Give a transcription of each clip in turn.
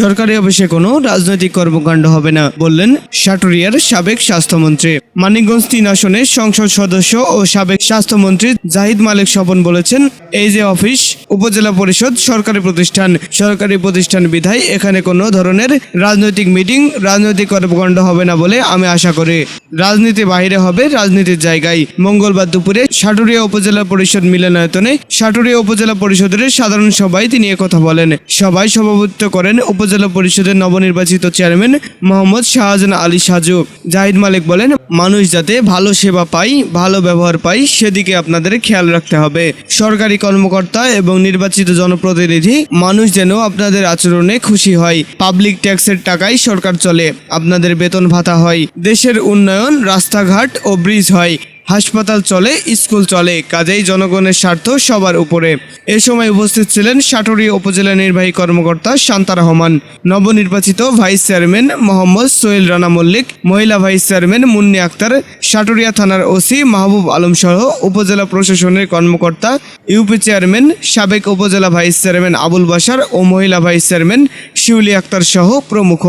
সরকারি অফিসে কোনো রাজনৈতিক কর্মকাণ্ড হবে না, বললেন সাটুরিয়ার সাবেক স্বাস্থ্যমন্ত্রী। মানিকগঞ্জ তিন আসনের সংসদ সদস্য ও সাবেক স্বাস্থ্যমন্ত্রী জাহিদ মালিক স্বপন বলেছেন, এই যে অফিস, উপজেলা পরিষদ, সরকারি প্রতিষ্ঠান সরকারি প্রতিষ্ঠান বিধায় এখানে কোনো ধরনের রাজনৈতিক মিটিং, রাজনৈতিক কর্মকাণ্ড হবে না বলে আমি আশা করি। রাজনীতি বাইরে হবে, রাজনীতির জায়গায় মঙ্গলবার দুপুরে সাটুরিয়া উপজেলা পরিষদ মিলনায়তনে সাটুরিয়া উপজেলা পরিষদের সাধারণ সভায় তিনি কথা বলেন। সভায় সভাপতিত্ব করেন উপজেলা পরিষদের নবনির্বাচিত চেয়ারম্যান মোহাম্মদ শাহজাহান আলী সাজু। জাহিদ মালিক বলেন, মানুষ যাতে ভালো সেবা পায়, ভালো ব্যবহার পায়, সেদিকে আপনাদের খেয়াল রাখতে হবে। সরকারি কর্মকর্তা এবং নির্বাচিত জনপ্রতিনিধি, মানুষ যেন আপনাদের আচরণে খুশি হয়। পাবলিক ট্যাক্সের টাকায় সরকার চলে, আপনাদের বেতন ভাতা হয়। দেশের উন্নয়ন রাস্তাঘাট ও ব্রিজ হয়। হাসপাতাল চলে, স্কুল চলে, কাজেই জনগণের স্বার্থ সবার উপরে। এ সময় উপস্থিত ছিলেন সাটুরিয়া উপজেলা নির্বাহী কর্মকর্তা শান্তা রহমান। নবনির্বাচিত ভাইস চেয়ারম্যান মোহাম্মদ সোহেল রানা মল্লিক, মহিলা ভাইস চেয়ারম্যান মুন্নি আক্তার, সাটুরিয়া থানার ওসি মাহবুব আলম সহ উপজেলা প্রশাসনের কর্মকর্তা, ইউপি চেয়ারম্যান, সাবেক উপজেলা ভাইস চেয়ারম্যান আবুল বাসার ও মহিলা ভাইস চেয়ারম্যান শিউলি আক্তার সহ প্রমুখ।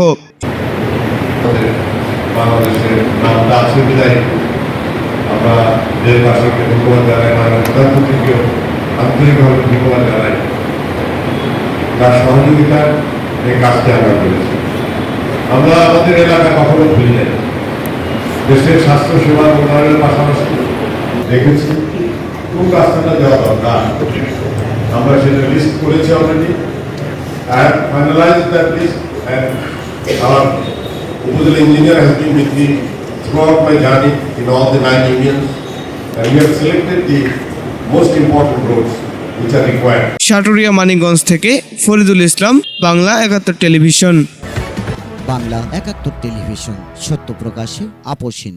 বাংলাদেশের নামটা আছে বিদায় আমরা দেশবাসীকে ধন্যবাদ জানাই মাননীয় প্রধানমন্ত্রীকেও আন্তরিকভাবে ধন্যবাদ জানাই, তার সহযোগিতার এই কাজটি আমরা করেছি। আমরা আমাদের এলাকা কখনো ভুলি নাই। দেশের স্বাস্থ্য সেবার উন্নয়নের পাশাপাশি দেখেছি, কোন রাস্তাটা দেওয়া দরকার। আমরা সেটা লিস্ট করেছি already and finalize that list and our the engineer has been with me throughout my journey in all the nine unions and we have selected the most important roads which are required. Saturia Manikganj থেকে ফরিদুল ইসলাম বাংলা একাত্তর television Bangla একাত্তর television সত্য প্রকাশে আপোষহীন